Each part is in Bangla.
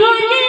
সবাই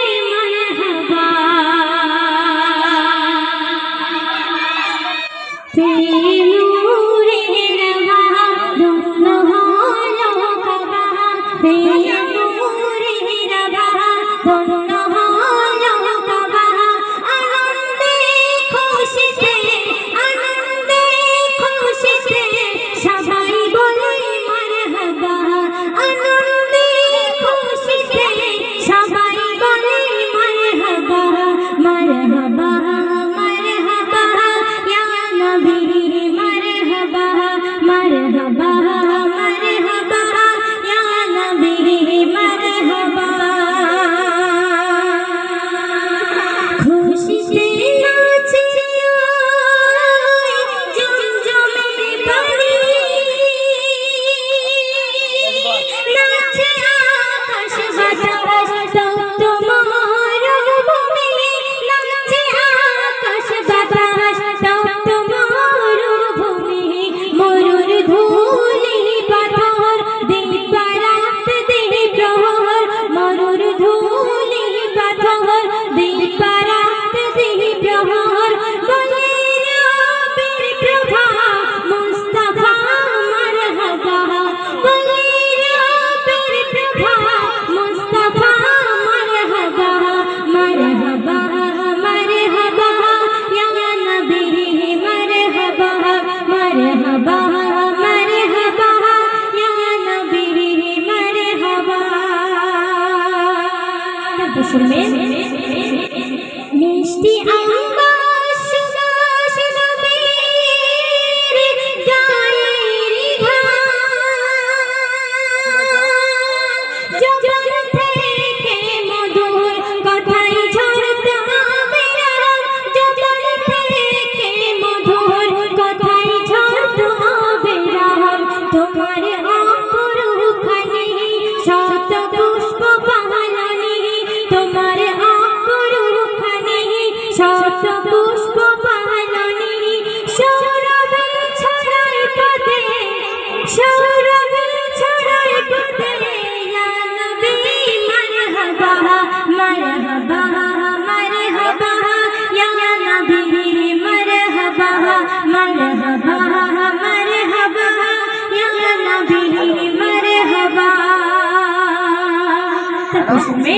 তোমার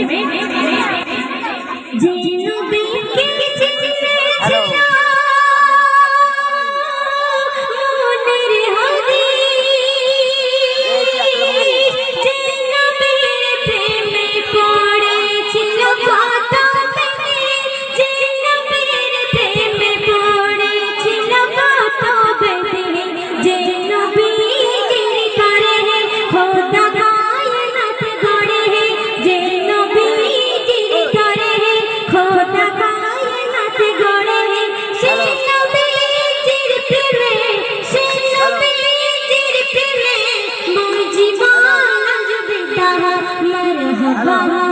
Amém? Amém. মারহাবা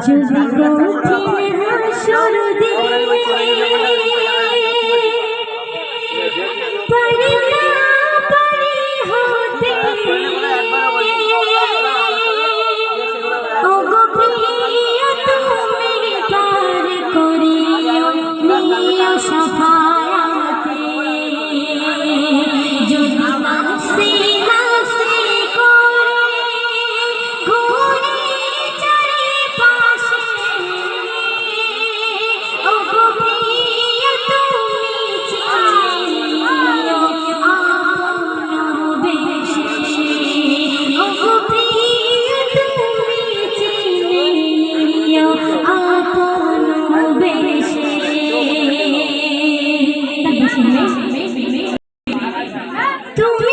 যদি কঠিন হাসর দিয়ে। two. two.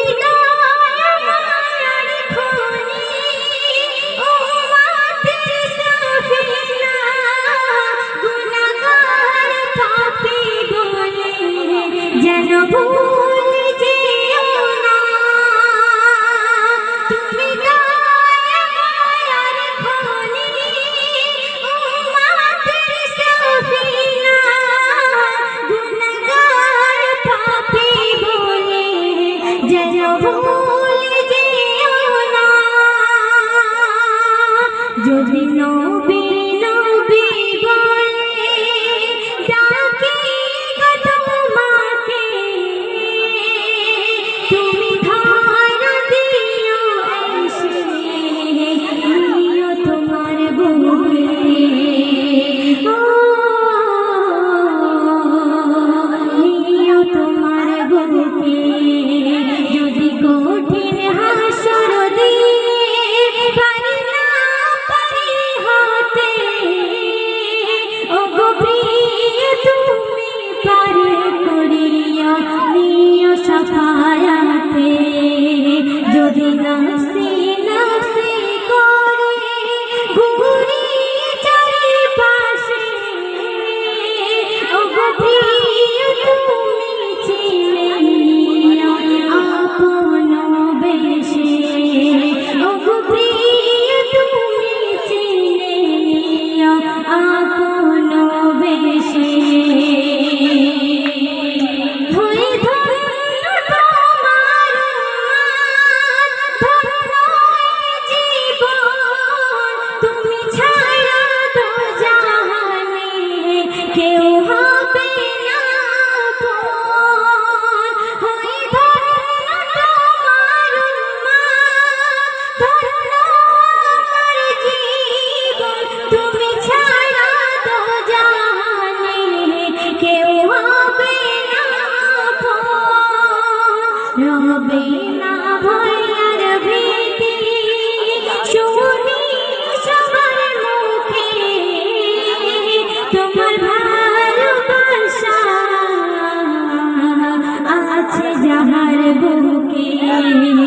Hallelujah.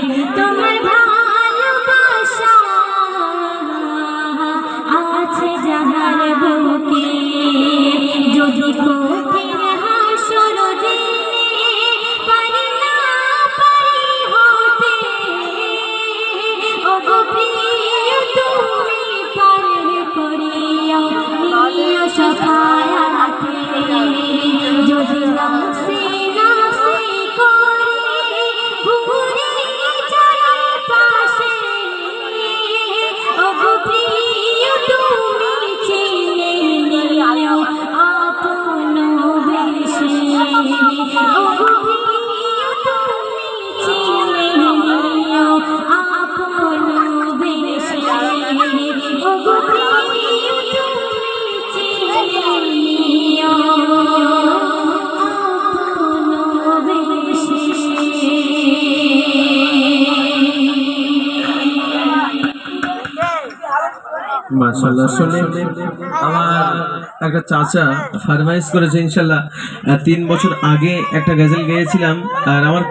আমার একটা চাচা করেছে তিন বছর আগে একটা গেজেল গেয়েছিলাম আর আমার